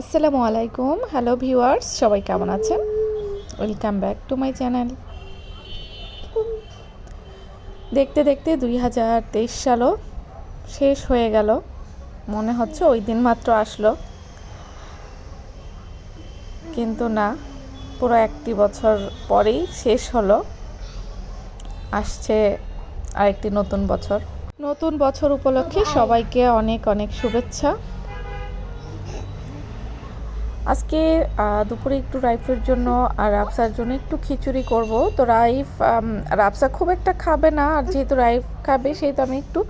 আসসালামু আলাইকুম। Hello viewers সবাই কেমন আছেন? Welcome back to my channel দেখতে দেখতে দুই হাজার তেইশ সালও শেষ হয়ে গেল। মনে হচ্ছে ওই দিন মাত্র আসলো। কিন্তু না, পুরো একটি বছর পরেই শেষ হলো। আসছে আরেকটি নতুন বছর। নতুন বছর উপলক্ষে সবাইকে অনেক অনেক শুভেচ্ছা। আজকে দুপুরে একটু রাইফের জন্য আর রাফসার জন্য একটু খিচুড়ি করব। তো রাইফ রাফসা খুব একটা খাবে না। আর যেহেতু রাইফ খাবে, সেহেতু আমি একটু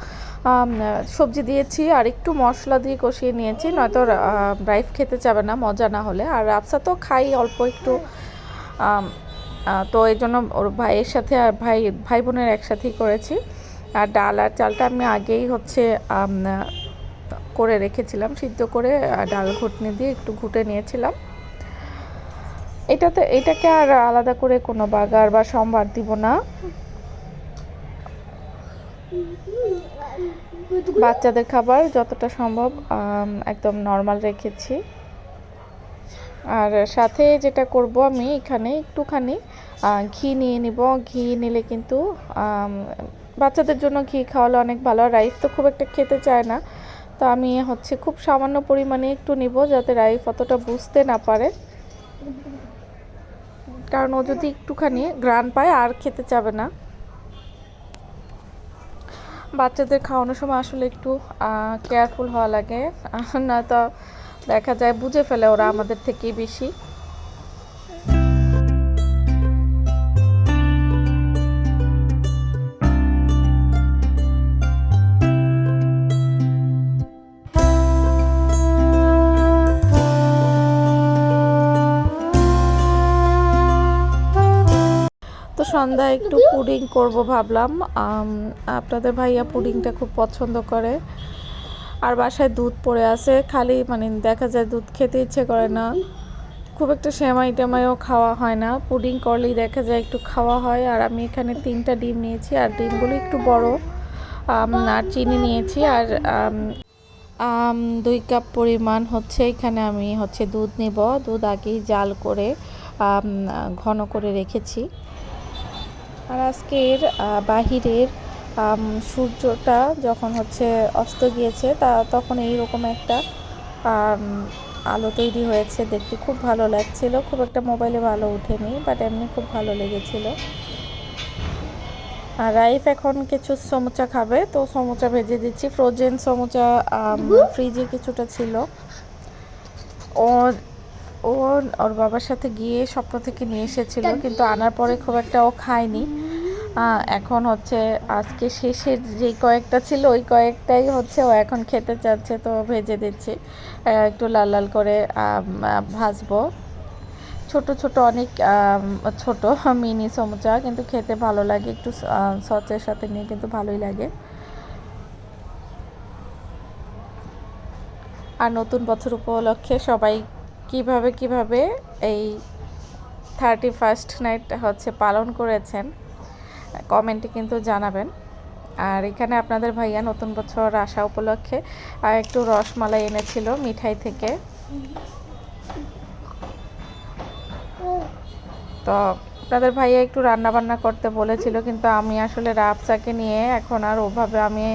সবজি দিয়েছি আর একটু মশলা দিয়ে কষিয়ে নিয়েছি। নয়তো রাইফ খেতে চাবে না, মজা না হলে। আর রাফসা তো খাই অল্প একটু তো এই জন্য ওর ভাইয়ের সাথে আর ভাই ভাই বোনের একসাথেই করেছি। আর ডাল আর চালটা আমি আগেই হচ্ছে করে রেখেছিলাম, সিদ্ধ করে ডাল ঘুটনি দিয়ে একটু ঘুটে নিয়েছিলাম। এটাতে, এটাকে আর আলাদা করে কোনো বাগার বা সম্বার দিব না। বাচ্চাদের খাবার যতটা সম্ভব একদম নর্মাল রেখেছি। আর সাথে যেটা করব আমি এখানে একটুখানি ঘি নিয়ে নিব। ঘি নিলে কিন্তু বাচ্চাদের জন্য ঘি খাওয়ালে অনেক ভালো। রাইস তো খুব একটা খেতে চায় না। তো আমি হচ্ছে খুব সামান্য পরিমাণে একটু নিব যাতে রাইফ অতটা বুঝতে না পারে। কারণ ও যদি একটুখানি গ্রান পায়, আর খেতে চাবে না। বাচ্চাদের খাওয়ানোর সময় আসলে একটু কেয়ারফুল হওয়া লাগে। না তো দেখা যায় বুঝে ফেলে ওরা আমাদের থেকেই বেশি। তো সন্ধ্যায় একটু পুডিং করব ভাবলাম। আপনাদের ভাইয়া পুডিংটা খুব পছন্দ করে। আর বাসায় দুধ পড়ে আছে, খালি মানে দেখা যায় দুধ খেতে ইচ্ছে করে না। খুব একটা সেমাই টেমাইও খাওয়া হয় না। পুডিং করলেই দেখা যায় একটু খাওয়া হয়। আর আমি এখানে তিনটা ডিম নিয়েছি, আর ডিমগুলো একটু বড়। আর চিনি নিয়েছি, আর দুই কাপ পরিমাণ হচ্ছে এখানে আমি হচ্ছে দুধ নেব। দুধ আগেই জাল করে ঘন করে রেখেছি। আর আজকের বাহিরের সূর্যটা যখন হচ্ছে অস্ত গিয়েছে তা তখন এইরকম একটা আলো তৈরি হয়েছে দেখতে। খুব ভালো লাগছিল। খুব একটা মোবাইলে ভালো ওঠেনি বাট এমনি খুব ভালো লেগেছিল। আর রাইফ এখন কিছু সমুচা খাবে তো সমুচা ভেজে দিচ্ছি। ফ্রোজেন সমুচা ফ্রিজে কিছুটা ছিল। ও ও ওর বাবার সাথে গিয়ে স্বপ্ন থেকে নিয়ে এসেছিল কিন্তু আনার পরে খুব একটা ও খায়নি। এখন হচ্ছে আজকে শেষের যে কয়েকটা ছিল ওই কয়েকটাই হচ্ছে ও এখন খেতে চাচ্ছে তো ভেজে দিচ্ছি। একটু লাল লাল করে ভাজবো। ছোট ছোট অনেক ছোট মিনি সমুচা কিন্তু খেতে ভালো লাগে একটু সচের সাথে নিয়ে কিন্তু ভালোই লাগে। আর নতুন বছর উপলক্ষে সবাই কীভাবে কীভাবে এই থার্টি ফার্স্ট নাইট হচ্ছে পালন করেছেন কমেন্টে কিন্তু জানাবেন। আর এখানে আপনাদের ভাইয়া নতুন বছর আসা উপলক্ষে একটু রসমালাই এনেছিল মিঠাই থেকে। তো আপনাদের ভাইয়া একটু রান্না বান্না করতে বলেছিল, কিন্তু আমি আসলে রাবসাকে নিয়ে এখন আর ওভাবে আমি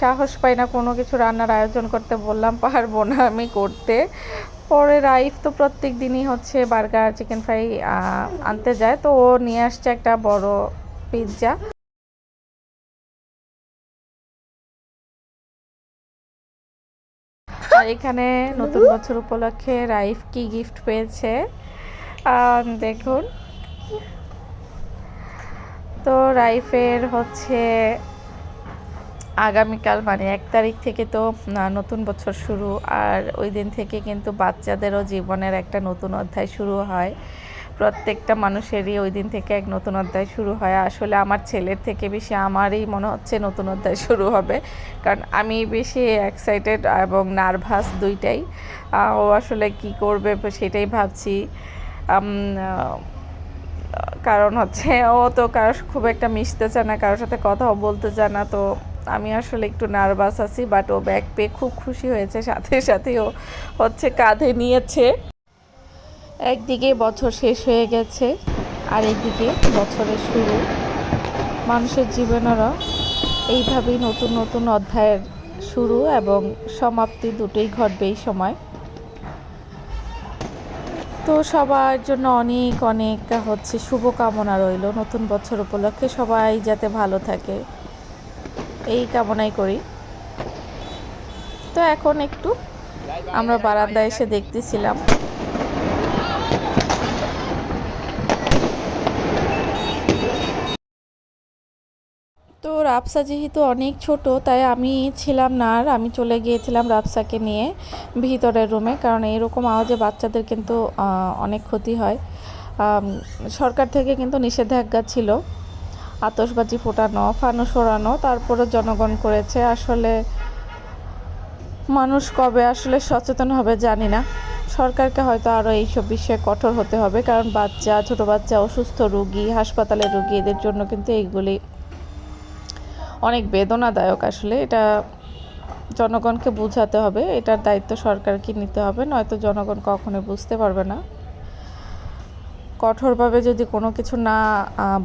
সাহস পাই না, কোনো কিছু রান্নার আয়োজন করতে বললাম, পারব না আমি করতে। পরে রাইফ তো প্রত্যেক দিনই হচ্ছে বার্গার, চিকেন ফ্রাই আনতে যায়। তো ও নিয়ে আসছে একটা বড় পিৎজা এখানে নতুন বছর উপলক্ষে রাইফ কি গিফট পেয়েছে? দেখুন। তো রাইফের হচ্ছে আগামীকাল মানে এক তারিখ থেকে তো নতুন বছর শুরু। আর ওই দিন থেকে কিন্তু বাচ্চাদেরও জীবনের একটা নতুন অধ্যায় শুরু হয়। প্রত্যেকটা মানুষেরই ওই দিন থেকে এক নতুন অধ্যায় শুরু হয়। আসলে আমার ছেলের থেকে বেশি আমারই মনে হচ্ছে নতুন অধ্যায় শুরু হবে। কারণ আমি বেশি এক্সাইটেড এবং নার্ভাস দুইটাই। ও আসলে কি করবে সেটাই ভাবছি। কারণ হচ্ছে ও তো কারোর খুব একটা মিশতে চায় না, কারোর সাথে কথাও বলতে চায় না। তো আমি আসলে একটু নার্ভাস আছি বাট ও ব্যাগ পেয়ে খুব খুশি হয়েছে। সাথে সাথে ও হচ্ছে কাঁধে নিয়েছে। একদিকে বছর শেষ হয়ে গেছে, আর একদিকে বছরের শুরু। মানুষের জীবনেরও এইভাবেই নতুন নতুন অধ্যায়ের শুরু এবং সমাপ্তি দুটোই ঘটবে এই সময়। তো সবার জন্য অনেক অনেক হচ্ছে শুভকামনা রইল। নতুন বছর উপলক্ষে সবাই যাতে ভালো থাকে। এই কামনাই করি। তো এখন একটু আমরা বারান্দায় এসে দেখতেছিলাম। তো রাবসা যেহেতু অনেক ছোট, তাই আমি ছিলাম না আর আমি চলে গিয়েছিলাম রাবসাকে নিয়ে ভিতরের রুমে, কারণ এরকম আওয়াজে বাচ্চাদের কিন্তু অনেক ক্ষতি হয়। সরকার থেকে কিন্তু নিষেধাজ্ঞা ছিল। আতশবাজি ফোটানো, ফানুস ওড়ানো তারপরে জনগণ করেছে। আসলে মানুষ কবে আসলে সচেতন হবে জানি না। সরকারকে হয়তো আরও এইসব বিষয়ে কঠোর হতে হবে, কারণ বাচ্চা, ছোট বাচ্চা, অসুস্থ রুগী, হাসপাতালের রুগী, এদের জন্য কিন্তু এইগুলি অনেক বেদনাদায়ক আসলে। এটা জনগণকে বোঝাতে হবে, এটার দায়িত্ব সরকারকে নিতে হবে, নয়তো জনগণ কখনোই বুঝতে পারবে না। কঠোরভাবে যদি কোনো কিছু না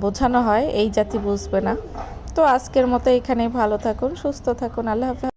বোঝানো হয়, এই জাতি বুঝবে না। তো আজকের মতো এখানেই ভালো থাকুন, সুস্থ থাকুন, আল্লাহ হাফেজ।